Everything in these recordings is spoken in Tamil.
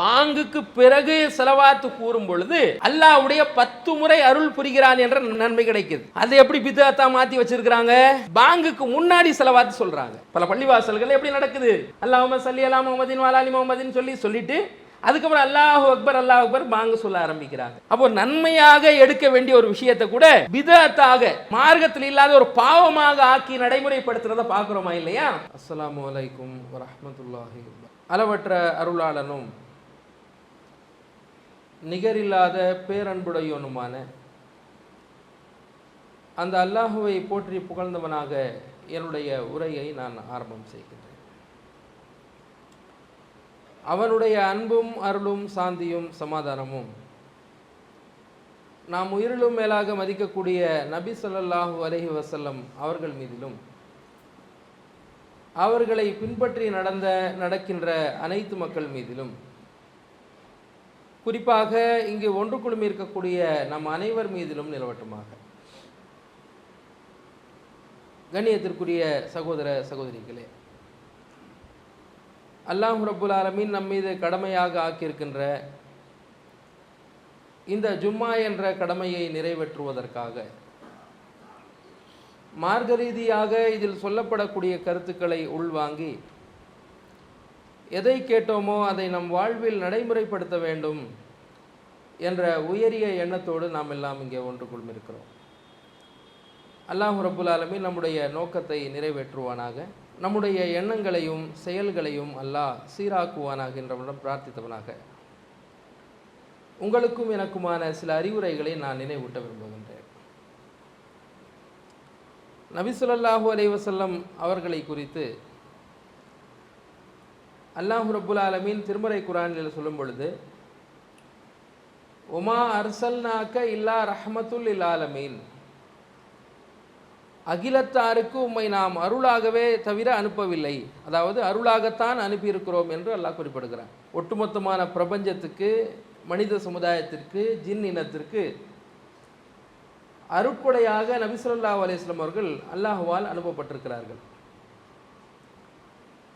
பாங்குக்கு பிறகு செலவாத்து கூறும் பொழுது அல்லாஹ்வுடைய பத்து முறை அருள் புரிகிறான் என்ற நன்மை கிடைக்குது. அது எப்படி பிதாத்தா மாத்தி வச்சிருக்கிறாங்க? பாங்குக்கு முன்னாடி செலவாத்து சொல்றாங்க. பல பள்ளிவாசல்கள் எப்படி நடக்குது? அல்லாஹ் சல்லி அலா முகமதின் வாலாலி முகமதின் சொல்லி சொல்லிட்டு அதுக்கப்புறம் அல்லாஹ் அக்பர் அல்லாஹ் அக்பர் பாங்க சொல்ல ஆரம்பிக்கிறாங்க. அப்போ நன்மையாக எடுக்க வேண்டிய ஒரு விஷயத்தை கூட விதத்தாக மார்க்கத்தில் இல்லாத ஒரு பாவமாக ஆக்கி நடைமுறைப்படுத்துறத பார்க்குறோமா இல்லையா? அஸ்லாம் வலைக்கும் வரமத்துல்லாஹி அளவற்ற அருளாளனும் நிகரில்லாத பேரன்புடையவனுமான அந்த அல்லாஹுவை போற்றி புகழ்ந்தவனாக என்னுடைய உரையை நான் ஆரம்பம் செய்கின்றேன். அவனுடைய அன்பும் அருளும் சாந்தியும் சமாதானமும் நாம் உயிரிலும் மேலாக மதிக்கக்கூடிய நபி ஸல்லல்லாஹு அலஹி வசல்லம் அவர்கள் மீதிலும் அவர்களை பின்பற்றி நடந்த நடக்கின்ற அனைத்து மக்கள் மீதிலும் குறிப்பாக இங்கு ஒன்று குழுமி இருக்கக்கூடிய நம் அனைவர் மீதிலும் நிலவட்டுமாக. கண்ணியத்திற்குரிய சகோதர சகோதரிகளே அல்லாஹ் ரபுல் ஆலமீன் நம் மீது கடமையாக ஆக்கியிருக்கின்ற இந்த ஜும்மா என்ற கடமையை நிறைவேற்றுவதற்காக மார்க்க ரீதியாக இதில் சொல்லப்படக்கூடிய கருத்துக்களை உள்வாங்கி எதை கேட்டோமோ அதை நம் வாழ்வில் நடைமுறைப்படுத்த வேண்டும் என்ற உயரிய எண்ணத்தோடு நாம் எல்லாம் இங்கே ஒன்று கொள்மிருக்கிறோம் அல்லாஹ் ரப்புல் நம்முடைய நோக்கத்தை நிறைவேற்றுவானாக. நம்முடைய எண்ணங்களையும் செயல்களையும் அல்லாஹ் சீராக்குவானாக என்றவுடன் பிரார்த்தித்தவனாக. உங்களுக்கும் எனக்குமான சில அறிவுரைகளை நான் நினைவூட்ட விரும்புகின்றேன். நபிசுல்லாஹூ அலைவசல்லம் அவர்களை குறித்து அல்லாஹ் ரபுல் ஆலமீன் திருமறை குரானில் சொல்லும் பொழுது உமா அர்சல்னாக்க இல்லா ரஹமத்துல் இல் ஆலமீன். அகிலத்தாருக்கு உம்மை நாம் அருளாகவே தவிர அனுப்பவில்லை. அதாவது அருளாகத்தான் அனுப்பியிருக்கிறோம் என்று அல்லாஹ் குறிப்பிடுகிறான். ஒட்டுமொத்தமான பிரபஞ்சத்துக்கு மனித சமுதாயத்திற்கு ஜின் இனத்திற்கு அருட்கொடையாக நபிசுல்லா ஸல்லல்லாஹு அவர்கள் அல்லாஹுவால் அனுப்பப்பட்டிருக்கிறார்கள்.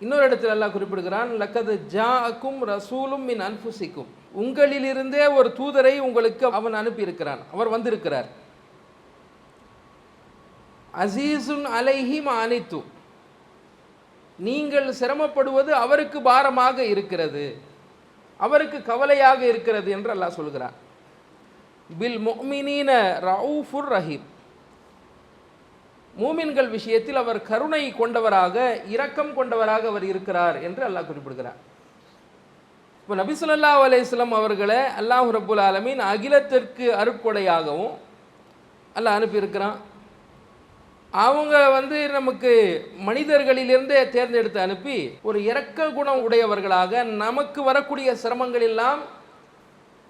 இன்னொரு இடத்துல எல்லாம் குறிப்பிடுகிறான் லக்கது ஜாக்கும் ரசூலும் மின் அன்புசிக்கும் உங்களிலிருந்தே ஒரு தூதரை உங்களுக்கு அவன் அனுப்பியிருக்கிறான் அவர் வந்திருக்கிறார். அசீசுன் அலைஹிம் அனைத்து நீங்கள் சிரமப்படுவது அவருக்கு பாரமாக இருக்கிறது அவருக்கு கவலையாக இருக்கிறது என்று அல்லாஹ் சொல்கிறார் பில் முஃமினீன ரவுஃபுர் ரஹீம். மூமின்கள் விஷயத்தில் அவர் கருணை கொண்டவராக இரக்கம் கொண்டவராக அவர் இருக்கிறார் என்று அல்லாஹ் குறிப்பிடுகிறார். இப்போ நபிசுல்லா அலையம் அவர்களை அல்லாஹ் ரபுல் ஆலமீன் அகிலத்திற்கு அருட்கொடையாகவும் அல்லாஹ் அனுப்பியிருக்கிறான். அவங்க வந்து நமக்கு மனிதர்களிலிருந்தே தேர்ந்தெடுத்து அனுப்பி ஒரு இரக்க குணம் உடையவர்களாக நமக்கு வரக்கூடிய சிரமங்கள் எல்லாம்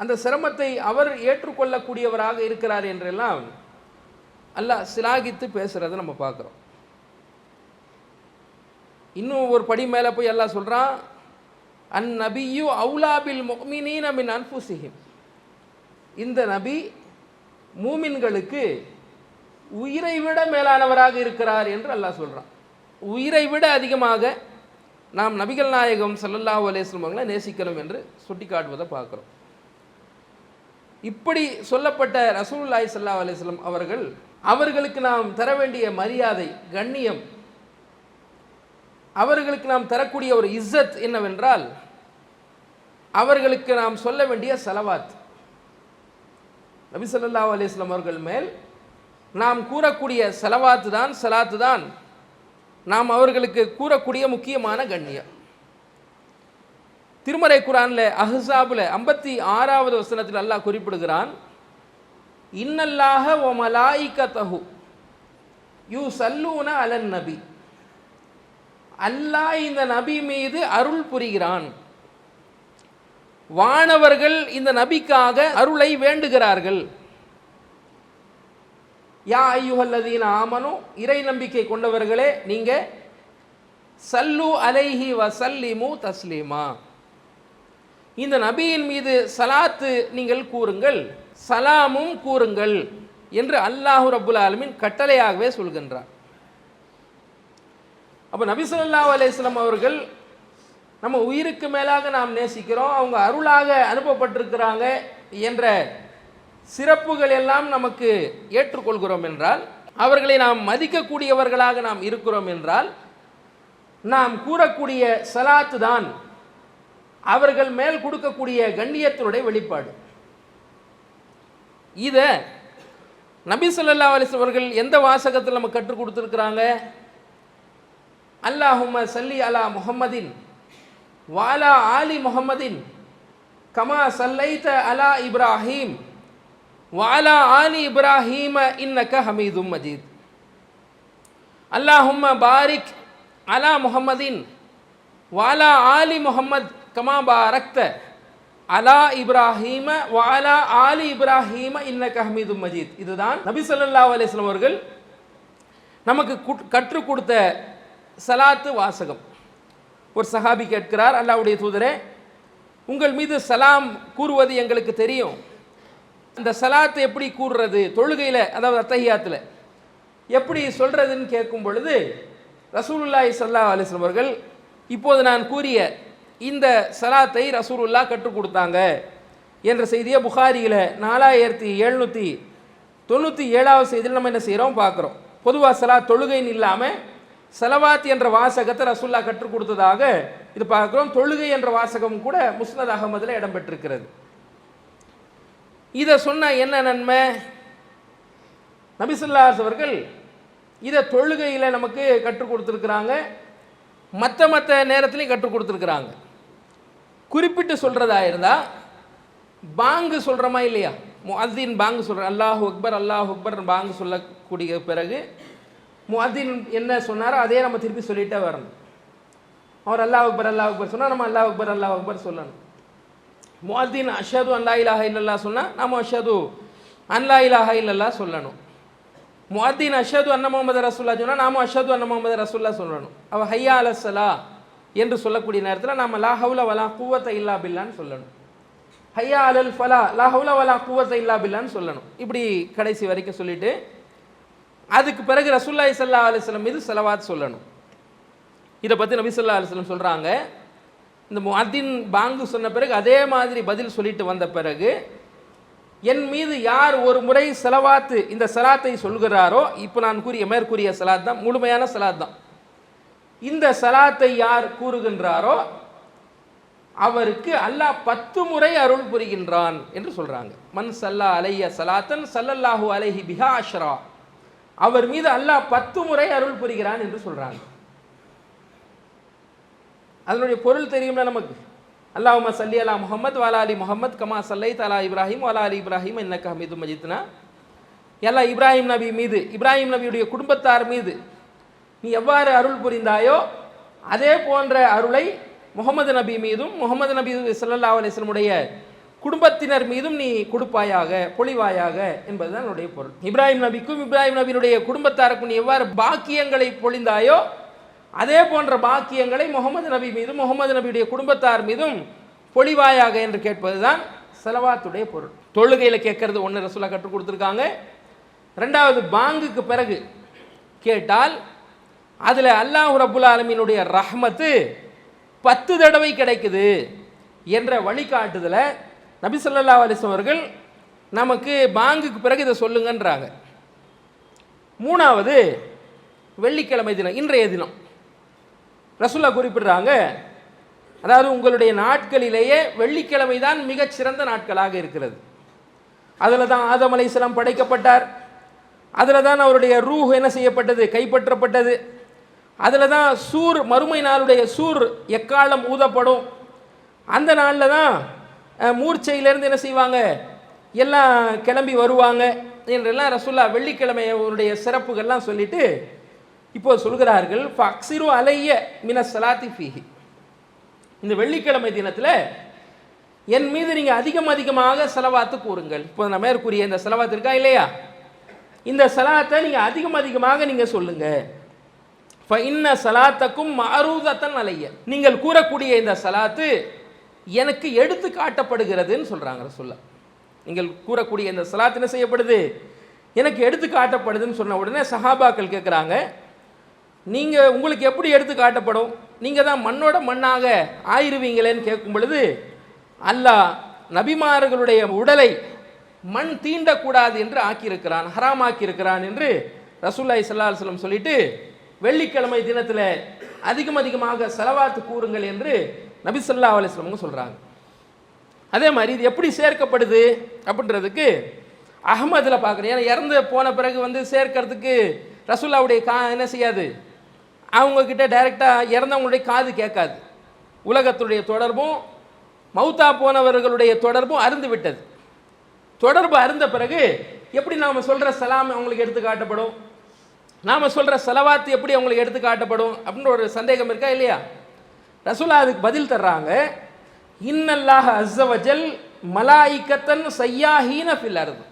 அந்த சிரமத்தை அவர் ஏற்றுக்கொள்ளக்கூடியவராக இருக்கிறார் என்றெல்லாம் அல்லாஹ் சிலாகித்து பேசுகிறத நம்ம பார்க்குறோம். இன்னும் ஒரு படி மேலே போய் எல்லாம் சொல்கிறான் அன் நபியு அவுலாபில் மொமினீன மின் அன்புசிஹிம் இந்த நபி மூமின்களுக்கு உயிரை விட மேலானவராக இருக்கிறார் என்று அல்லாஹ் சொல்கிறான் உயிரை விட அதிகமாக நாம் நபிகள் நாயகம் சல்லல்லாஹ் அலைஹி வஸல்லம் அவங்களை நேசிக்கிறோம் என்று சுட்டிக்காட்டுவதை பார்க்குறோம். இப்படி சொல்லப்பட்ட ரசூல்லாய் ஸல்லல்லாஹு அலைஹி அவர்கள் அவர்களுக்கு நாம் தர வேண்டிய மரியாதை கண்ணியம். அவர்களுக்கு நாம் தரக்கூடிய ஒரு இஸ்ஸத் என்னவென்றால் அவர்களுக்கு நாம் சொல்ல வேண்டிய செலவாத். நபிசல்லா அலிஸ்லாம் அவர்கள் மேல் நாம் கூறக்கூடிய செலவாத்து தான் செலாத்து தான். நாம் அவர்களுக்கு கூறக்கூடிய முக்கியமான கண்ணியம். திருமறை குரானில் அஹ்ஸாபில் ஐம்பத்தி ஆறாவது வசனத்தில் அல்லாஹ் குறிப்பிடுகிறான் இன்னல்லாஹ ஒ தகு யூ சல்லூன அலன் நபி. அல்லாஹ் இந்த நபி மீது அருள் புரிகிறான். வானவர்கள் இந்த நபிக்காக அருளை வேண்டுகிறார்கள். யா ஐயுகல்லதீன ஆமனோ இறை நம்பிக்கை கொண்டவர்களே நீங்க சல்லு அலைஹி வசல்லிமு தஸ்லீமா. இந்த நபியின் மீது சலாத்து நீங்கள் கூறுங்கள். சலாமும் கூறுங்கள் என்று அல்லாஹு ரபுல் ஆலமின் கட்டளையாகவே சொல்கின்றார் அப்போ நபிசல்லா அலையம் அவர்கள் நம்ம உயிருக்கு மேலாக நாம் நேசிக்கிறோம் அவங்க அருளாக அனுப்பப்பட்டிருக்கிறாங்க என்ற சிறப்புகள் எல்லாம் நமக்கு ஏற்றுக்கொள்கிறோம் என்றால் அவர்களை நாம் மதிக்கக்கூடியவர்களாக நாம் இருக்கிறோம் என்றால் நாம் கூறக்கூடிய சலாத்து தான் அவர்கள் மேல் கொடுக்கக்கூடிய கண்ணியத்தினுடைய வெளிப்பாடு. இதை நபி சொல்லல்லா அலிஸ் அவர்கள் எந்த வாசகத்தில் நம்ம கற்றுக் கொடுத்துருக்குறாங்க? அல்லாஹும சல்லி அலா முஹம்மதின் வாலா ஆலி முஹம்மதின் கமா சல்லைத அலா இப்ராஹீம் வாலா ஆலி இப்ராஹீம இன்னக்க ஹமீதும் மஜீத். அல்லாஹும்ம பாரிக் அலா முஹம்மதின் வாலா ஆலி முஹம்மத் கமா பாரக்த அலா இப்ராஹீம வாலா ஆலி இப்ராஹீம இன்னக ஹமீதும் மஜீத். இதுதான் நபி ஸல்லல்லாஹு அலிஸ்லாம் அவர்கள் நமக்கு குட்- கற்றுக் கொடுத்த சலாத்து வாசகம். ஒரு சஹாபி கேட்கிறார் அல்லாவுடைய தூதரே உங்கள் மீது சலாம் கூறுவது எங்களுக்கு தெரியும். அந்த சலாத்து எப்படி கூறுறது? தொழுகையில் அதாவது அத்தகையாத்தில் எப்படி சொல்கிறதுன்னு கேட்கும் பொழுது ரசூலுல்லாய் சல்லா அலிஸ்லாம் அவர்கள் இப்போது நான் கூறிய இந்த சலாத்தை ரசூலுல்லா கற்றுக் கொடுத்தாங்க என்ற செய்தியை புகாரியில் நாலாயிரத்தி எழுநூற்றி தொண்ணூற்றி ஏழாவது செய்தியில் நம்ம என்ன செய்கிறோம் பார்க்குறோம். பொதுவாக சலாத் தொழுகைன்னு இல்லாமல் சலவாத் என்ற வாசகத்தை ரசூல்லா கற்றுக் கொடுத்ததாக இது பார்க்குறோம். தொழுகை என்ற வாசகம் கூட முஸ்னத் அகமதில் இடம்பெற்றிருக்கிறது. இதை சொன்ன என்ன நன்மை? நபிசுல்லாஸ் அவர்கள் இதை தொழுகையில் நமக்கு கற்றுக் கொடுத்துருக்குறாங்க. மற்ற மற்ற நேரத்துலையும் கற்றுக் கொடுத்துருக்குறாங்க. குறிப்பிட்டு சொல்கிறதா இருந்தால் பாங்கு சொல்கிறோமா இல்லையா? முஅத்தின் பாங்கு சொல்கிற அல்லாஹ் அக்பர் அல்லாஹ் அக்பர் பாங்கு சொல்லக்கூடிய பிறகு முஅத்தின் என்ன சொன்னாரோ அதே நம்ம திருப்பி சொல்லிட்டே வரணும். அவர் அல்லாஹ் அக்பர் அல்லாஹ் அக்பர் சொன்னால் நம்ம அல்லாஹ் அக்பர் அல்லாஹ் அக்பர் சொல்லணும். முஅத்தின் அஷது அல்லா இலாஹ இல்லல்லா சொன்னால் நம்ம அஷது அன்லா இலாஹ இல்லல்லா சொல்லணும். முஅத்தின் அஷது அன்ன முகமது ரசுல்லா சொன்னால் நாம அஷது அன்ன முகமது ரசுல்லா சொல்லணும். அவள் ஹையா அலசலா என்று சொல்லக்கூடிய நேரத்தில் நாம் லா ஹவுல வலா குவத்தை இல்லா பில்லான்னு சொல்லணும். ஹையா அலல் ஃபலா லா ஹவுல வலா கூவத்தை இல்லா பில்லான்னு சொல்லணும். இப்படி கடைசி வரைக்கும் சொல்லிட்டு அதுக்கு பிறகு ரசூல்லாய் சல்லா அலுவலம் மீது செலவாத் சொல்லணும். இதை பற்றி நபி சொல்லா அலுவலம் சொல்கிறாங்க இந்த முஹத்தின் பாங்கு சொன்ன பிறகு அதே மாதிரி பதில் சொல்லிட்டு வந்த பிறகு என் மீது யார் ஒரு முறை செலவாத்து இந்த சலாத்தை சொல்கிறாரோ இப்போ நான் கூறிய மேற்கூறிய சலாத் தான் முழுமையான சலாத் தான். இந்த சலாத்தை யார் கூறுகின்றாரோ அவருக்கு அல்லாஹ் பத்து முறை அருள் புரிகின்றான் என்று சொல்றாங்க. மன் சல்லா அலைய சலாத்தன் சல்லல்லாஹு அலைஹி பிஹா அஷ்ரா. அவர் மீது அல்லாஹ் பத்து முறை அருள் புரிகிறான் என்று சொல்றாங்க. அதனுடைய பொருள் தெரியும்ல நமக்கு. அல்லாஹ் சல்லி அலா முகமது வாலா அலி முகமது கமா சல்லை தலா இப்ராஹிம் வாலா அலி இப்ராஹிம் என்ன கஹமீது மஜித்னா. எல்லா இப்ராஹிம் நபி மீது இப்ராஹிம் நபியுடைய குடும்பத்தார் மீது நீ எவ்வாறு அருள் புரிந்தாயோ அதே போன்ற அருளை முகமது நபி மீதும் முகமது நபி சல்லா அலிஸ்லமுடைய குடும்பத்தினர் மீதும் நீ கொடுப்பாயாக பொழிவாயாக என்பதுதான் என்னுடைய பொருள். இப்ராஹிம் நபிக்கும் இப்ராஹிம் நபியினுடைய குடும்பத்தாருக்கும் நீ எவ்வாறு பாக்கியங்களை பொழிந்தாயோ அதே போன்ற பாக்கியங்களை முகமது நபி மீதும் முகமது நபியுடைய குடும்பத்தார் மீதும் பொழிவாயாக என்று கேட்பதுதான் செலவாத்துடைய பொருள். தொழுகையில் கேட்கறது ஒன்று ரசூலா கற்றுக் கொடுத்துருக்காங்க. ரெண்டாவது பாங்குக்கு பிறகு கேட்டால் அதில் அல்லாஹ் ரபுல் ஆலமீனுடைய ரஹ்மத்து பத்து தடவை கிடைக்குது என்ற வழிகாட்டுதலை நபி ஸல்லல்லாஹு அவர்கள் நமக்கு பாங்குக்கு பிறகு இதை சொல்லுங்கன்றாங்க. மூணாவது வெள்ளிக்கிழமை தினம் இன்றைய தினம். ரசுல்லா குறிப்பிடுறாங்க அதாவது உங்களுடைய நாட்களிலேயே வெள்ளிக்கிழமை தான் மிகச்சிறந்த நாட்களாக இருக்கிறது. அதில் தான் ஆதம் படைக்கப்பட்டார். அதில் தான் அவருடைய ரூஹ் என்ன செய்யப்பட்டது? கைப்பற்றப்பட்டது. அதில் தான் சூர் மறுமை நாளுடைய சூர் எக்காலம் ஊதப்படும். அந்த நாளில் தான் மூர்ச்சையிலேருந்து என்ன செய்வாங்க? எல்லாம் கிளம்பி வருவாங்க என்றெல்லாம் ரசுல்லா வெள்ளிக்கிழமையுடைய சிறப்புகள்லாம் சொல்லிட்டு இப்போது சொல்கிறார்கள். ஃபக்சிரு அலைய மின சலாத்தி ஃபீஹி. இந்த வெள்ளிக்கிழமை தினத்தில் என் மீது நீங்கள் அதிகம் அதிகமாக செலவாத்து கூறுங்கள். இப்போ நான் மேற்கூறிய இந்த செலவாத்து இருக்கா இல்லையா? இந்த செலவாத்தை நீங்கள் அதிகம் அதிகமாக நீங்கள் சொல்லுங்கள் இன்ன சலாத்தக்கும் மாரூதத்தன் அலைய நீங்கள் கூறக்கூடிய இந்த சலாத்து எனக்கு எடுத்து காட்டப்படுகிறதுன்னு சொல்கிறாங்க சொல்ல நீங்கள் கூறக்கூடிய இந்த சலாத்து என்ன செய்யப்படுது? எனக்கு எடுத்து காட்டப்படுதுன்னு சொன்ன உடனே சஹாபாக்கள் கேட்குறாங்க நீங்கள் உங்களுக்கு எப்படி எடுத்து காட்டப்படும்? நீங்கள் தான் மண்ணோட மண்ணாக ஆயிருவீங்களேன்னு கேட்கும் பொழுது அல்லாஹ் நபிமார்களுடைய உடலை மண் தீண்டக்கூடாது என்று ஆக்கியிருக்கிறான் ஹராமாக்கியிருக்கிறான் என்று ரசூல்லாய் சல்லா அலுவலம் சொல்லிட்டு வெள்ளிக்கிழமை தினத்தில் அதிகம் அதிகமாக செலவாத்து கூறுங்கள் என்று நபிசல்லா அலிஸ்லமும் சொல்கிறாங்க அதே மாதிரி இது எப்படி சேர்க்கப்படுது அப்படின்றதுக்கு அகமதில் பார்க்குறேன். ஏன்னா இறந்து போன பிறகு வந்து சேர்க்கறதுக்கு ரசூல்லாவுடைய கா என்ன செய்யாது? அவங்கக்கிட்ட டைரெக்டாக இறந்தவங்களுடைய காது கேட்காது. உலகத்துடைய தொடர்பும் மௌத்தா போனவர்களுடைய தொடர்பும் அருந்து விட்டது. தொடர்பு அருந்த பிறகு எப்படி நாம் சொல்கிற சலாம் அவங்களுக்கு எடுத்து காட்டப்படும்? நாம் சொல்கிற செலவாத்து எப்படி அவங்களுக்கு எடுத்து காட்டப்படும் அப்படின்னு ஒரு சந்தேகம் இருக்கா இல்லையா? ரசூலா அதுக்கு பதில் தர்றாங்க இன்னல்லாஹ் அஸ்ஸவஜல் மலாய்க்கத்தன் சையாஹீன ஃபில் அருது.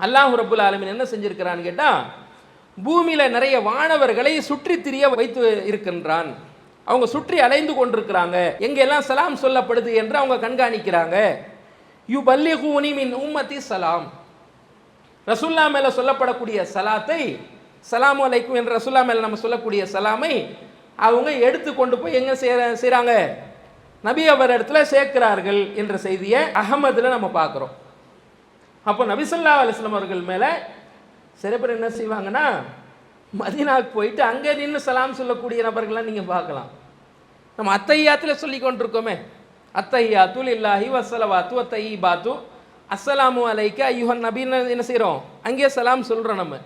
அல்லாஹ் ரப்புல் என்ன செஞ்சுருக்கிறான்னு கேட்டால் பூமியில் நிறைய வானவர்களை சுற்றி திரிய வைத்து இருக்கின்றான். அவங்க சுற்றி அலைந்து கொண்டிருக்கிறாங்க. எங்கெல்லாம் சலாம் சொல்லப்படுது என்று அவங்க கண்காணிக்கிறாங்க. யு பல்லிகூனி மின் உம்மத்தி சலாம். ரசுல்லா மேலே சொல்லப்படக்கூடிய சலாத்தை சலாம் அலைக்கும் என்ற ரசுல்லா மேலே நம்ம சொல்லக்கூடிய சலாமை அவங்க எடுத்து கொண்டு போய் எங்கே செய்ய செய்கிறாங்க நபி அவர் இடத்துல சேர்க்கிறார்கள் என்ற செய்தியை அகமதில் நம்ம பார்க்குறோம். அப்போ நபிசல்லா அலிஸ்லாம் அவர்கள் மேலே சில பேர் என்ன செய்வாங்கன்னா மதினாவுக்கு போயிட்டு அங்கே நின்று சலாம் சொல்லக்கூடிய நபர்கள்லாம் நீங்கள் பார்க்கலாம். நம்ம அத்தையாத்தில் சொல்லி கொண்டிருக்கோமே அத்தையாத்துல் இல்லாஹி வசலவாத்து அத்தையி பாத்து அஸ்ஸலாமு அலைக்க ஐயுஹன் நபின்னு என்ன செய்கிறோம் அங்கேயே சலாம் சொல்கிறோம் நம்ம.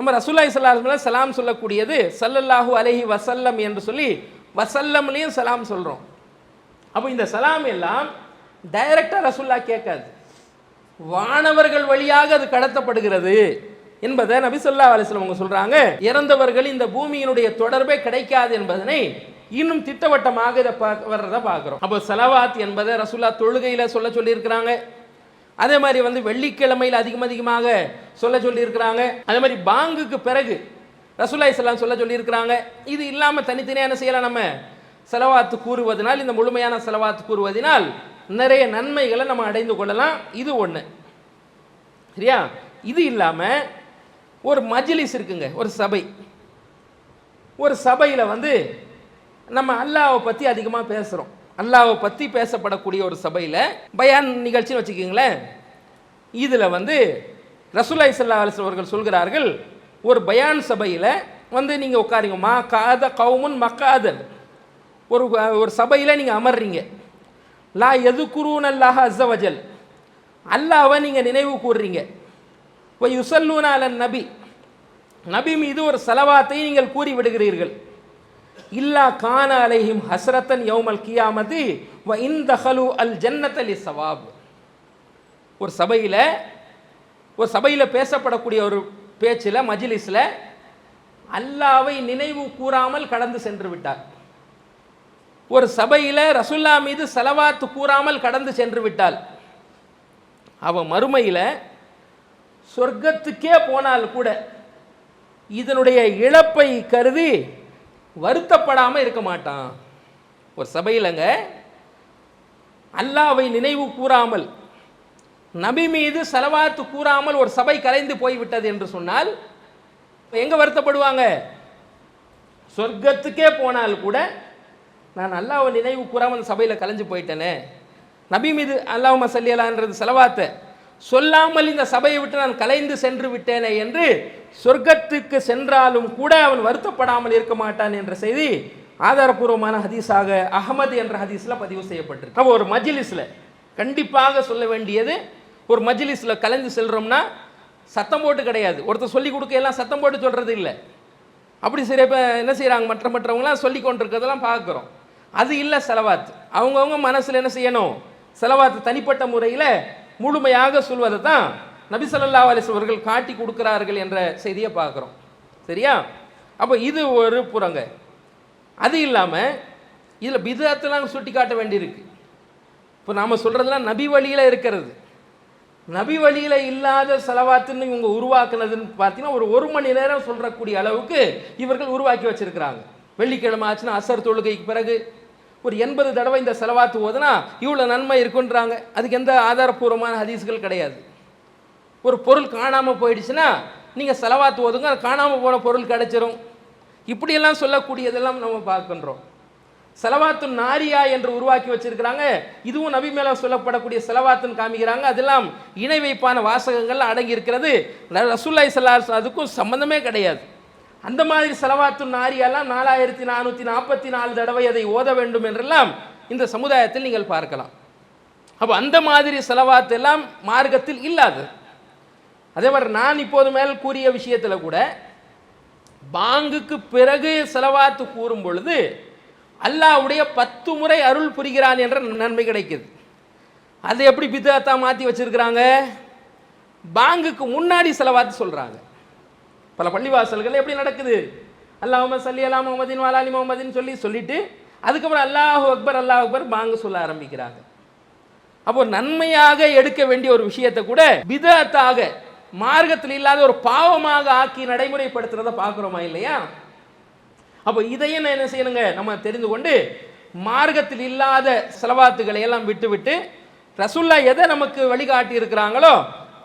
நம்ம ரசூல்லாய் சல்லா சலாம் சொல்லக்கூடியது சல்லல்லாஹூ அலைஹி வசல்லம் என்று சொல்லி வசல்லம்லேயும் சலாம் சொல்கிறோம் அப்போ இந்த சலாம் எல்லாம் டைரக்டாக ரசூல்லா கேட்காது. வானவர்கள் வழியாக அது கடத்தப்படுகிறது என்பதை நபி சொல்லா அலிஸ்லம் அவங்க சொல்கிறாங்க இறந்தவர்கள் இந்த பூமியினுடைய தொடர்பே கிடைக்காது என்பதனை இன்னும் திட்டவட்டமாக இதை பார்க்க வர்றதை பார்க்குறோம். அப்போ செலவாத் என்பதை ரசுல்லா தொழுகையில் சொல்ல சொல்லியிருக்கிறாங்க. அதே மாதிரி வந்து வெள்ளிக்கிழமையில் அதிகம் அதிகமாக சொல்ல சொல்லியிருக்கிறாங்க. அதே மாதிரி பாங்குக்கு பிறகு ரசூல்லாய் செல்லாம் சொல்ல சொல்லியிருக்கிறாங்க. இது இல்லாமல் தனித்தனியாக என்ன செய்யலாம் நம்ம? செலவாத்து கூறுவதனால் இந்த முழுமையான செலவாத்து கூறுவதனால் நிறைய நன்மைகளை நம்ம அடைந்து கொள்ளலாம். இது ஒன்று சரியா? இது இல்லாமல் ஒரு மஜ்லிஸ் இருக்குங்க ஒரு சபை. ஒரு சபையில் வந்து நம்ம அல்லாவை பற்றி அதிகமாக பேசுகிறோம் அல்லாவை பற்றி பேசப்படக்கூடிய ஒரு சபையில் பயான் நிகழ்ச்சின்னு வச்சுக்கிங்களேன். இதில் வந்து ரசூலாய் சல்லா அலிஸ்லாம் அவர்கள் சொல்கிறார்கள் ஒரு பயான் சபையில் வந்து நீங்கள் உட்காருங்க மா காத கவுமுன் மக்காதல் ஒரு ஒரு சபையில் நீங்கள் அமர்றீங்க. லா எது குருன் அல்லாஹ் அஸ்ஸவஜல் அல்லாவை நீங்கள் நினைவு கூறுறீங்க இப்போ யுசல்லூன அலன் நபி. நபி மீது ஒரு செலவாத்தை நீங்கள் கூறி விடுகிறீர்கள். இல்லா கான அலைஹிம் ஹஸ்ரத்தன் யௌமல் கியாமதி வ இந்தஹலு அல் ஜன்னத்தலி சவாப். ஒரு சபையில் ஒரு சபையில் பேசப்படக்கூடிய ஒரு பேச்சில் மஜிலிஸில் அல்லாவை நினைவு கூறாமல் கடந்து சென்று விட்டார். ஒரு சபையில் ரசுல்லா மீது செலவாத்து கூறாமல் கடந்து சென்று விட்டால் அவன் மறுமையில் சொர்க்கத்துக்கே போனால் கூட இதனுடைய இழப்பை கருதி வருத்தப்படாமல் இருக்க மாட்டான். ஒரு சபையிலங்க அல்லாவை நினைவு கூறாமல் நபி மீது செலவாத்து கூறாமல் ஒரு சபை கலைந்து போய்விட்டது என்று சொன்னால் எங்கே வருத்தப்படுவாங்க? சொர்க்கத்துக்கே போனால் கூட நான் அல்லாவை நினைவு கூறாமல் சபையில் கலைஞ்சு போயிட்டேனே. நபி மீது அல்லாஹ் மசல்லியலான்றது செலவாத்தை சொல்லாமல் இந்த சபையை விட்டு நான் கலைந்து சென்று விட்டேனே என்று சொர்க்கத்துக்கு சென்றாலும் கூட அவன் வருத்தப்படாமல் இருக்க மாட்டான் என்ற செய்தி ஆதாரபூர்வமான ஹதீஸாக அகமது என்ற ஹதீஸில் பதிவு செய்யப்பட்டிருக்கு. அப்போ ஒரு மஜ்லிஸில் கண்டிப்பாக சொல்ல வேண்டியது ஒரு மஜ்லிஸில் கலந்து செல்கிறோம்னா சத்தம் போட்டு கிடையாது. ஒருத்தர் சொல்லி கொடுக்க எல்லாம் சத்தம் போட்டு சொல்கிறது இல்லை. அப்படி சரி இப்போ என்ன செய்கிறாங்க மற்ற மற்றவங்களாம் சொல்லி கொண்டிருக்கிறதெல்லாம் பார்க்குறோம். அது இல்லை செலவாத்து. அவங்கவுங்க மனசில் என்ன செய்யணும்? செலவாத்து தனிப்பட்ட முறையில் முழுமையாக சொல்வதை தான் நபிசல்லா அலிஸ் அவர்கள் காட்டி கொடுக்கிறார்கள் என்ற செய்தியை பார்க்குறோம். சரியா? அப்போ இது ஒரு புறங்க. அது இல்லாமல் இதில் பிதத்தெல்லாம் சுட்டி காட்ட வேண்டியிருக்கு. இப்போ நாம் சொல்கிறதுலாம் நபி வழியில் இருக்கிறது. நபி வழியில் இல்லாத செலவாத்துன்னு இவங்க உருவாக்குனதுன்னு பார்த்தீங்கன்னா ஒரு ஒரு மணி நேரம் சொல்கிறக்கூடிய அளவுக்கு இவர்கள் உருவாக்கி வச்சிருக்கிறாங்க. வெள்ளிக்கிழமை ஆச்சுன்னா அசர் தொழுகைக்கு பிறகு ஒரு எண்பது தடவை இந்த செலவாத்து ஓதுனா இவ்வளோ நன்மை இருக்குன்றாங்க. அதுக்கு எந்த ஆதாரப்பூர்வமான ஹதீஸ்கள் கிடையாது. ஒரு பொருள் காணாமல் போயிடுச்சுன்னா நீங்கள் செலவாத்து ஓதுங்க அது காணாமல் போன பொருள் கிடைச்சிரும். இப்படியெல்லாம் சொல்லக்கூடியதெல்லாம் நம்ம பார்க்கின்றோம். செலவாத்து நாரியா என்று உருவாக்கி வச்சிருக்கிறாங்க. இதுவும் நபி மேலே சொல்லப்படக்கூடிய செலவாத்துன்னு காமிக்கிறாங்க. அதெல்லாம் இணை வைப்பான வாசகங்கள் அடங்கி இருக்கிறது. ரசூல்லாய் சல்லாஸ் அதுக்கும் சம்மந்தமே கிடையாது. அந்த மாதிரி செலவாத்து நாரியெல்லாம் நாலாயிரத்தி நானூற்றி நாற்பத்தி நாலு தடவை அதை ஓத வேண்டும் என்றெல்லாம் இந்த சமுதாயத்தில் நீங்கள் பார்க்கலாம். அப்போ அந்த மாதிரி செலவாத்து எல்லாம் மார்க்கத்தில் இல்லாது. அதே மாதிரி நான் இப்போது மேல் கூறிய விஷயத்தில் கூட பாங்குக்கு பிறகு செலவாத்து கூறும் பொழுது அல்லாஹ்வுடைய பத்து முறை அருள் புரிகிறான் என்ற நன்மை கிடைக்குது. அதை எப்படி பித்தாத்தா மாற்றி வச்சுருக்கிறாங்க? பாங்குக்கு முன்னாடி செலவாத்து சொல்கிறாங்க பல பள்ளிவாசல்கள் எப்படி நடக்குது? அல்லாஹ் சல்லி அலா முகமதின் வாலாலி முகமதின்னு சொல்லி சொல்லிட்டு அதுக்கப்புறம் அல்லாஹு அக்பர் அல்லாஹ் அக்பர் பாங்கு சொல்ல ஆரம்பிக்கிறாங்க. அப்போ நன்மையாக எடுக்க வேண்டிய ஒரு விஷயத்தை கூட விதத்தாக மார்க்கத்தில் இல்லாத ஒரு பாவமாக ஆக்கி நடைமுறைப்படுத்துறத பார்க்குறோமா இல்லையா? அப்போ இதையும் நான் என்ன செய்யணுங்க? நம்ம தெரிந்து கொண்டு மார்க்கத்தில் இல்லாத செலவாத்துக்களை எல்லாம் விட்டுவிட்டு ரசுல்லா எதை நமக்கு வழிகாட்டி இருக்கிறாங்களோ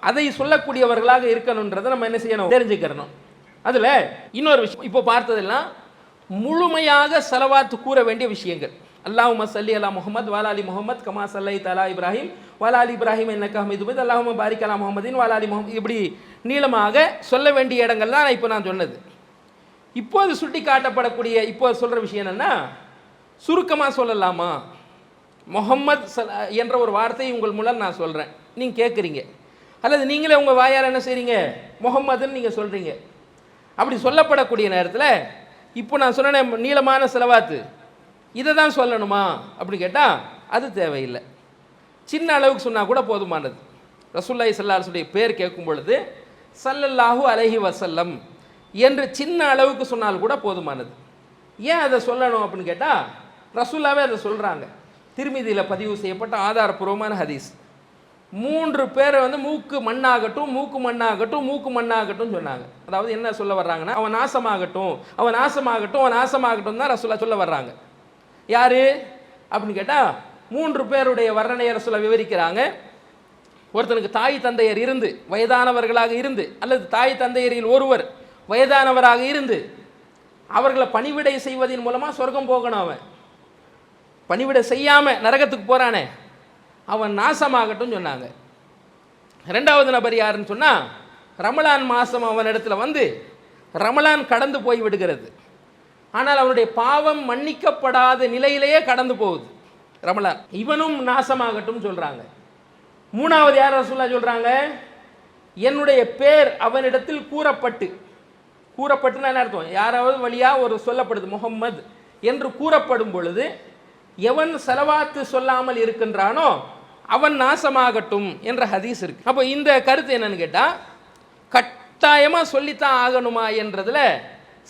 அதை சொல்லக்கூடியவர்களாக இருக்கணுன்றதை நம்ம என்ன செய்யணும்? தெரிஞ்சுக்கிறணும். அதில் இன்னொரு விஷயம் இப்போ பார்த்ததெல்லாம் முழுமையாக செலவாத்து கூற வேண்டிய விஷயங்கள். அல்லாஹும சல்லி அலா முகமது வாலாலி முகமது கமா சல்லை தலா இப்ராஹிம் வாலாலி இப்ராஹிம் என்னக்கா ஹமீதுபத் அல்லாஹும பாரிக் அலா முகமதின் வாலாலி முகமது இப்படி நீளமாக சொல்ல வேண்டிய இடங்கள் தான் இப்போ நான் சொன்னது. இப்போது சுட்டி காட்டப்படக்கூடிய இப்போ சொல்கிற விஷயம் என்னென்னா சுருக்கமாக சொல்லலாமா? முகம்மது சல என்ற ஒரு வார்த்தையை உங்கள் மூலம் நான் சொல்கிறேன் நீங்கள் கேட்குறீங்க அல்லது நீங்களே உங்கள் வாயால் என்ன செய்கிறீங்க முகம்மதுன்னு நீங்கள் சொல்கிறீங்க அப்படி சொல்லப்படக்கூடிய நேரத்தில் இப்போ நான் சொன்ன நீளமான செலவாத்து. இதை தான் சொல்லணுமா? அப்படி கேட்டால் அது தேவையில்லை. சின்ன அளவுக்கு சொன்னால் கூட போதுமானது. ரசூல்லாய் சல்லாசுடைய பேர் கேட்கும் பொழுது சல்லல்லாஹு அலைஹி வசல்லம் என்று சின்ன அளவுக்கு சொன்னால் கூட போதுமானது. ஏன் அதை சொல்லணும் அப்படின்னு கேட்டால் ரசூல்லாவே அதை சொல்கிறாங்க திருமதியில் பதிவு செய்யப்பட்ட ஆதாரப்பூர்வமான ஹதீஸ். மூன்று பேரை வந்து மூக்கு மண்ணாகட்டும் மூக்கு மண்ணாகட்டும் மூக்கு மண்ணாகட்டும் சொன்னாங்க. அதாவது என்ன சொல்ல வர்றாங்கன்னா அவன் நாசமாகட்டும் அவன் நாசமாகட்டும் அவன் நாசமாகட்டும் தான் ரசுல்லா சொல்ல வர்றாங்க. யார்? அப்படின்னு கேட்டால் மூன்று பேருடைய வர்ணனை ரசுல்லா விவரிக்கிறாங்க. ஒருத்தனுக்கு தாய் தந்தையர் இருந்து வயதானவர்களாக இருந்து அல்லது தாய் தந்தையரில் ஒருவர் வயதானவராக இருந்து அவர்களை பணிவிடை செய்வதன் மூலமாக சொர்க்கம் போகணும் அவன். பணிவிடை செய்யாமல் நரகத்துக்கு போகிறானே அவன் நாசமாகட்டும் சொன்னாங்க. ரெண்டாவது நபர் யாருன்னு சொன்னால் ரமலான் மாதம் அவன் இடத்துல வந்து ரமலான் கடந்து போய் விடுகிறது. ஆனால் அவனுடைய பாவம் மன்னிக்கப்படாத நிலையிலேயே கடந்து போகுது. ரமலான். இவனும் நாசமாகட்டும் சொல்கிறாங்க மூணாவது யார் ரசூல்லா சொல்கிறாங்க என்னுடைய பேர் அவனிடத்தில் கூறப்பட்டு. கூறப்பட்டுன்னா என்ன அர்த்தம்? யாராவது வழியாக ஒரு சொல்லப்படுது முகம்மது என்று கூறப்படும் பொழுது எவன் செலவாத்து சொல்லாமல் இருக்கின்றானோ அவன் நாசமாகட்டும் என்ற ஹதீஸ் இருக்கு. அப்போ இந்த கருத்து என்னன்னு கேட்டால் கட்டாயமாக சொல்லித்தான் ஆகணுமா என்றதில்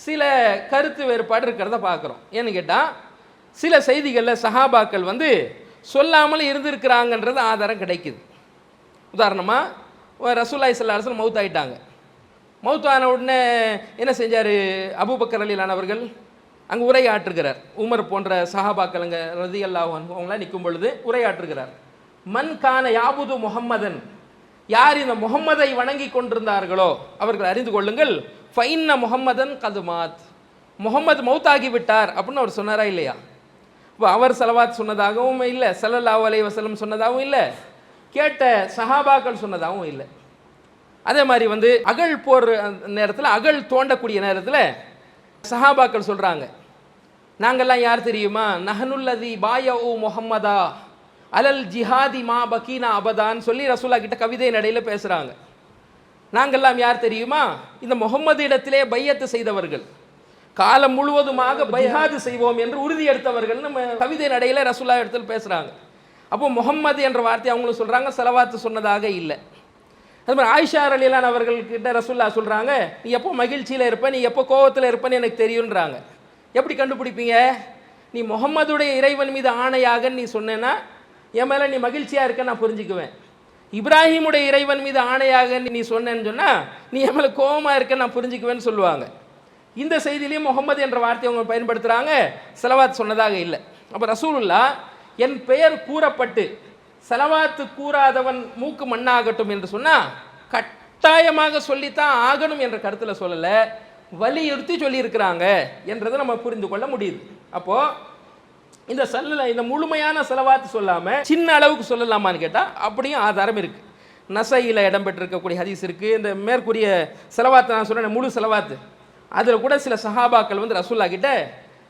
சில கருத்து வேறுபாடு இருக்கிறத பார்க்குறோம். ஏன்னு கேட்டால் சில செய்திகளில் சஹாபாக்கள் வந்து சொல்லாமல் இருந்திருக்கிறாங்கன்றது ஆதாரம் கிடைக்குது. உதாரணமாக ரசூல்லாய் சல்லாஹ் மவுத் ஆயிட்டாங்க மவுத் ஆன உடனே என்ன செஞ்சார்? அபுபக்கர் அலிலானவர்கள் அங்கே உரையாற்றுகிறார். உமர் போன்ற சஹாபாக்கள் அங்கே ரதி அல்லாஹ் அவங்களாம் நிற்கும் பொழுது உரையாற்றுகிறார். மன் கான யாபுது முகம்மதன் யார் இந்த முகம்மதை வணங்கி கொண்டிருந்தார்களோ? அவர்கள் அறிந்து கொள்ளுங்கள். ஃபைன்ன முகம்மதன் கதுமாத் முகம்மது மௌத்தாகி விட்டார் அப்படின்னு அவர் சொன்னாரா இல்லையா? இப்போ அவர் செலவாத் சொன்னதாகவும் இல்லை சல்லல்லாஹு அலை வசலம் சொன்னதாகவும் இல்லை கேட்ட சஹாபாக்கள் சொன்னதாகவும் இல்லை. அதே மாதிரி வந்து அகழ் போர் நேரத்தில் அகழ் தோண்டக்கூடிய நேரத்தில் சஹாபாக்கள் சொல்கிறாங்க நாங்கள்லாம் யார் தெரியுமா? நஹனுல்லதி பாய ஓ முஹம்மதா. அலல் ஜிஹாதி மா பக்கீனா அபதான்னு சொல்லி ரசூல்லா கிட்ட கவிதை நடையில் பேசுகிறாங்க நாங்கள்லாம் யார் தெரியுமா? இந்த முகம்மது இடத்திலே பையத்து செய்தவர்கள். காலம் முழுவதுமாக பைஹாது செய்வோம் என்று உறுதி எடுத்தவர்கள் நம்ம கவிதை நடையில் ரசூல்லா இடத்தில் பேசுகிறாங்க அப்போ முகம்மது என்ற வார்த்தை அவங்களும் சொல்கிறாங்க செலவாத்து சொன்னதாக இல்லை. அது மாதிரி ஆயிஷா அலிலான் அவர்கள்கிட்ட ரசுல்லா சொல்கிறாங்க நீ எப்போ மகிழ்ச்சியில் இருப்ப நீ எப்போ கோவத்தில் இருப்பேன்னு எனக்கு தெரியுன்றாங்க. எப்படி கண்டுபிடிப்பீங்க? நீ முகம்மதுடைய இறைவன் மீது ஆணையாக நீ சொன்னேன்னா என் மேலே நீ மகிழ்ச்சியாக இருக்க நான் புரிஞ்சுக்குவேன். இப்ராஹிமுடைய இறைவன் மீது ஆணையாக நீ சொன்னேன்னு சொன்னால் நீ என் மேலே கோபமாக இருக்க நான் புரிஞ்சுக்குவேன்னு சொல்லுவாங்க. இந்த செய்தியிலையும் முகமது என்ற வார்த்தையை அவங்க பயன்படுத்துகிறாங்க செலவாத் சொன்னதாக இல்லை. அப்போ ரசூலுல்லா என் பெயர் கூறப்பட்டு செலவாத்து கூறாதவன் மூக்கு மண்ணாகட்டும் என்று சொன்னால் கட்டாயமாக சொல்லித்தான் ஆகணும் என்ற கருத்தில் சொல்லலை வலியுறுத்தி சொல்லியிருக்கிறாங்க என்றதை நம்ம புரிந்து கொள்ள முடியுது. அப்போது இந்த சல்லில் இந்த முழுமையான செலவாத்து சொல்லாமல் சின்ன அளவுக்கு சொல்லலாமான்னு கேட்டால் அப்படியும் ஆதாரம் இருக்குது நசையில் இடம்பெற்றிருக்கக்கூடிய ஹதீஸ் இருக்குது இந்த மேற்கூறிய செலவாத்து நான் சொன்னேன் முழு செலவாத்து. அதில் கூட சில சஹாபாக்கள் வந்து ரசூல்லா கிட்ட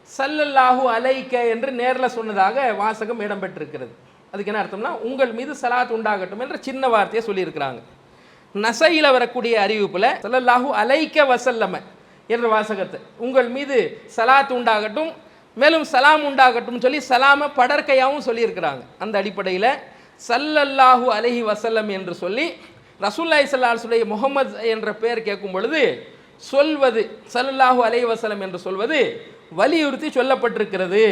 சல்லல்லாஹு அலைக்க என்று நேரில் சொன்னதாக வாசகம் இடம்பெற்றிருக்கிறது அதுக்கு என்ன அர்த்தம்னா உங்கள் மீது சலாத் உண்டாகட்டும் என்ற சின்ன வார்த்தையை சொல்லியிருக்கிறாங்க. நசையில் வரக்கூடிய அறிவிப்பில் சல்லல்லாஹு அலைக்க வசல்லம என்ற வாசகத்தை உங்கள் மீது சலாத் உண்டாகட்டும் மேலும் சலாம் உண்டாகட்டும் சொல்லி சலாம படற்கையாகவும் சொல்லியிருக்கிறாங்க. அந்த அடிப்படையில் சல்லல்லாஹு அலைஹி வசல்லம் என்று சொல்லி ரசூல்லாய் சல்லாஹுடைய முகமது என்ற பெயர் கேட்கும் பொழுது சொல்வது சல்லல்லாஹு அலஹி வசலம் என்று சொல்வது வலியுறுத்தி சொல்லப்பட்டிருக்கிறது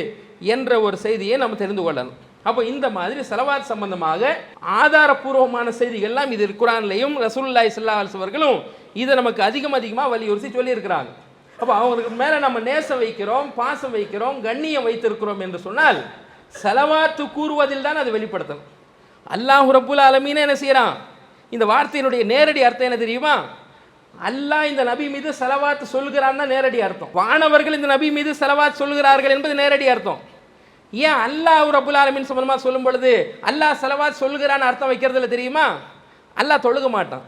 என்ற ஒரு செய்தியை நம்ம தெரிந்து கொள்ளணும். அப்போ இந்த மாதிரி செலவாத் சம்பந்தமாக ஆதாரபூர்வமான செய்திகள்லாம் இது குரான்லையும் ரசூல்லாய் ஸல்லல்லாஹு அவர்களும் இதை நமக்கு அதிகம் அதிகமாக வலியுறுத்தி சொல்லியிருக்கிறாங்க. அப்போ அவங்களுக்கு மேலே நம்ம நேசம் வைக்கிறோம் பாசம் வைக்கிறோம் கண்ணியம் வைத்திருக்கிறோம் என்று சொன்னால் செலவாத்து கூறுவதில் தான் அது வெளிப்படுத்தணும். அல்லாஹ் ரபுல் ஆலமீனே என்ன செய்கிறான் இந்த வார்த்தையினுடைய நேரடி அர்த்தம் என்ன தெரியுமா? அல்லாஹ் இந்த நபி மீது செலவாத்து சொல்கிறான் தான் நேரடி அர்த்தம். வானவர்கள் இந்த நபி மீது செலவாத் சொல்கிறார்கள் என்பது நேரடி அர்த்தம். ஏன் அல்லாஹ் ரபுல் ஆலமின் சம்பந்தமாக சொல்லும் பொழுது அல்லாஹ் செலவாத் சொல்கிறான்னு அர்த்தம் வைக்கிறதுல தெரியுமா? அல்லாஹ் தொழுக மாட்டான்.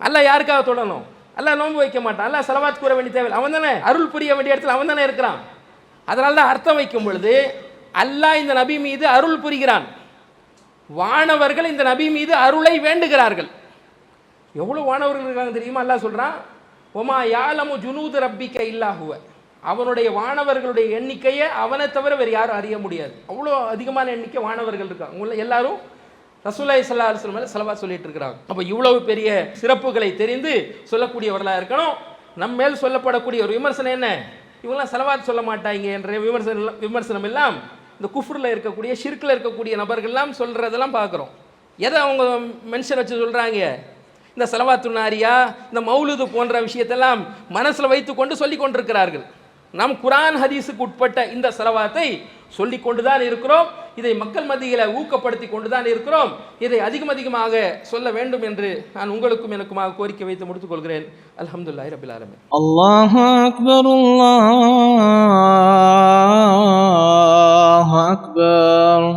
அல்லாஹ் யாருக்காக தொழணும்? அல்லாஹ் நோன்பு வைக்க மாட்டான். அல்லாஹ் செலவாத் கூற வேண்டிய தேவை அவன் தானே அருள் புரிய வேண்டிய இடத்துல அவன் தானே இருக்கிறான். அதனால தான் அர்த்தம் வைக்கும் பொழுது அல்லாஹ் இந்த நபி மீது அருள் புரிகிறான். வானவர்கள் இந்த நபி மீது அருளை வேண்டுகிறார்கள். எவ்வளோ வானவர்கள் இருக்காங்க தெரியுமா? அல்லாஹ் சொல்கிறான் ஒமா யாலமு ஜுனூது ரப்பிக்க இல்லாஹுவ அவனுடைய வானவர்களுடைய எண்ணிக்கையை அவனை தவிர வேறு யாரும் அறிய முடியாது. அவ்வளோ அதிகமான எண்ணிக்கை வானவர்கள் இருக்காங்க. எல்லாரும் ரசூல்லா இஸ்லா அலுவலம் மேலே செலவாக சொல்லிட்டு இருக்கிறாங்க. அப்போ இவ்வளவு பெரிய சிறப்புகளை தெரிந்து சொல்லக்கூடியவர்களாக இருக்கணும். நம்ம மேல் சொல்லப்படக்கூடிய ஒரு விமர்சனம் என்ன? இவங்களாம் செலவாத் சொல்ல மாட்டாங்க என்ற விமர்சனம் விமர்சனம் எல்லாம் இந்த குஃப்ரில் இருக்கக்கூடிய ஷிர்கில் இருக்கக்கூடிய நபர்கள்லாம் சொல்கிறதெல்லாம் பார்க்குறோம். எதை அவங்க மென்ஷன் வச்சு சொல்கிறாங்க இந்த செலவாத்துனாரியா இந்த மௌலுது போன்ற விஷயத்தெல்லாம் மனசில் வைத்து கொண்டு சொல்லி கொண்டிருக்கிறார்கள். நம் குரான் ஹதீஸுக்கு உட்பட்ட இந்த செலவாத்தை சொல்லிக் கொண்டுதான் இருக்கிறோம். இதை மக்கள் மத்தியில் ஊக்கப்படுத்தி கொண்டுதான் இருக்கிறோம். இதை அதிகம் அதிகமாக சொல்ல வேண்டும் என்று நான் உங்களுக்கும் எனக்குமாக கோரிக்கை வைத்து முடித்துக் கொள்கிறேன். அலமதுல்லாய் ரபில் அல்லாஹ் அக்பர் அக்பர்.